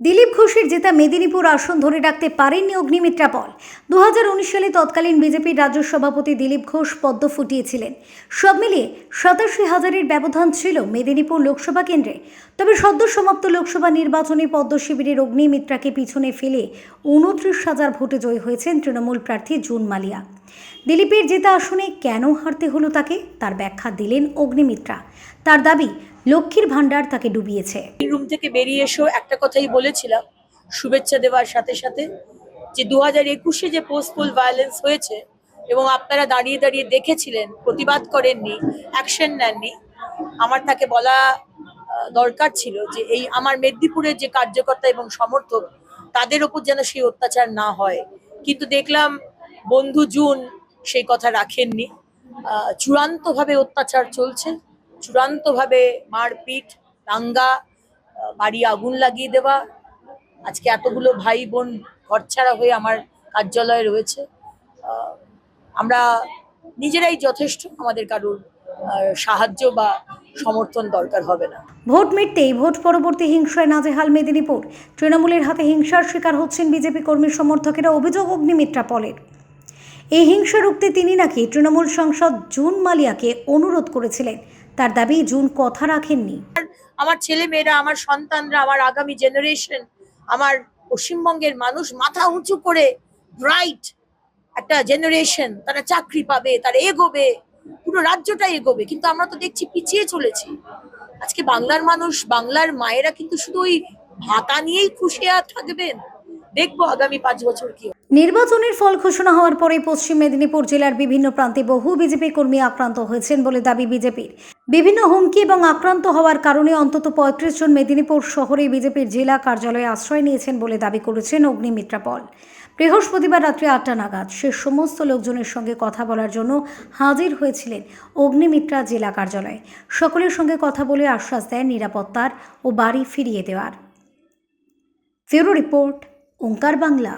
দিলীপ ঘোষের জেতা মেদিনীপুর আসন ধরে রাখতে পারেননি অগ্নিমিত্রা পল দুহাজার উনিশ সালে তৎকালীন বিজেপির রাজ্য সভাপতি দিলীপ ঘোষ পদ্ম ফুটিয়েছিলেন। সব মিলিয়ে সাতাশি হাজারের ব্যবধান ছিল মেদিনীপুর লোকসভা কেন্দ্রে। তবে সদ্য সমাপ্ত লোকসভা নির্বাচনে পদ্ম শিবিরের অগ্নিমিত্রাকে পিছনে ফেলে উনত্রিশ হাজার ভোটে জয়ী হয়েছেন তৃণমূল প্রার্থী জুন মালিয়া। দিলীপের জেতা আসনে কেন হারতে হলো তাকে? তার ব্যাখ্যা দিলেন অগ্নিমিত্রা। তার দাবি লক্ষ্মীর ভাণ্ডার তাকে ডুবিয়েছে। রুম থেকে বেরিয়ে এসেও একটা কথাই বলেছিলাম, শুভেচ্ছা দেওয়ার সাথে সাথে, যে দু হাজার একুশে যে পোস্টফুল ভায়োলেন্স হয়েছে এবং আপনারা দাঁড়িয়ে দাঁড়িয়ে দেখেছিলেন, প্রতিবাদ করেননি অ্যাকশন নেননি, আমার তাকে বলা দরকার ছিল যে এই আমার মেদিনীপুরের যে কার্যকর্তা এবং সমর্থক, তাদের ওপর যেন সেই অত্যাচার না হয়। কিন্তু দেখলাম বন্ধু জুন সেই কথা রাখেননি। চূড়ান্তভাবে অত্যাচার চলছে। চূড়ান্তভাবে মারপিট, দাঙ্গা বাড়ি আগুন লাগিয়ে দেওয়া, আজকে এতগুলো ভাই বোন ঘরছাড়া হয়ে আমার কার্যালয়ে রয়েছে। আমরা নিজেরাই যথেষ্ট, আমাদের কারোর সাহায্য বা সমর্থন দরকার হবে না। ভোট মিটতেই ভোট পরবর্তী হিংসায় নাজেহাল মেদিনীপুর। তৃণমূলের হাতে হিংসার শিকার হচ্ছেন বিজেপি কর্মী সমর্থকেরা, অভিযোগ অগ্নিমিত্রা পলের। এই হিংসা রুখতে তিনি নাকি তৃণমূল সাংসদ জুন মালিয়াকে অনুরোধ করেছিলেন? তার দাবি জুন কথা রাখেননি। আমার ছেলে মেয়েরা আমার সন্তানরা আমার আগামী জেনারেশন আমার পশ্চিমবঙ্গের মানুষ মাথা উঁচু করে ব্রাইট একটা জেনারেশন তারা চাকরি পাবে তারা এগোবে পুরো রাজ্যটা এগোবে। কিন্তু আমরা তো দেখছি পিছিয়ে চলেছি। আজকে বাংলার মানুষ বাংলার মায়েরা কিন্তু শুধু ওই ভাতা নিয়েই খুশি আর থাকবেন। দেখব আগামী পাঁচ বছর কি নির্বাচনের ফল ঘোষণা হওয়ার পরে পশ্চিম মেদিনীপুর জেলার বিভিন্ন প্রান্তে বহু বিজেপি কর্মী আক্রান্ত হয়েছেন বলে দাবি বিজেপির। বিভিন্ন হুমকি এবং আক্রান্ত হওয়ার কারণে অন্তত পঁয়ত্রিশ জন মেদিনীপুর শহরে বিজেপির জেলা কার্যালয়ে আশ্রয় নিয়েছেন বলে দাবি করেছেন অগ্নিমিত্রা পল। বৃহস্পতিবার রাত্রি আটটা নাগাদ সে সমস্ত লোকজনের সঙ্গে কথা বলার জন্য হাজির হয়েছিলেন অগ্নিমিত্রা জেলা কার্যালয়ে। সকলের সঙ্গে কথা বলে আশ্বাস দেয় নিরাপত্তার ও বাড়ি ফিরিয়ে দেওয়ার। ফিউরো রিপোর্ট, ওঙ্কার বাংলা।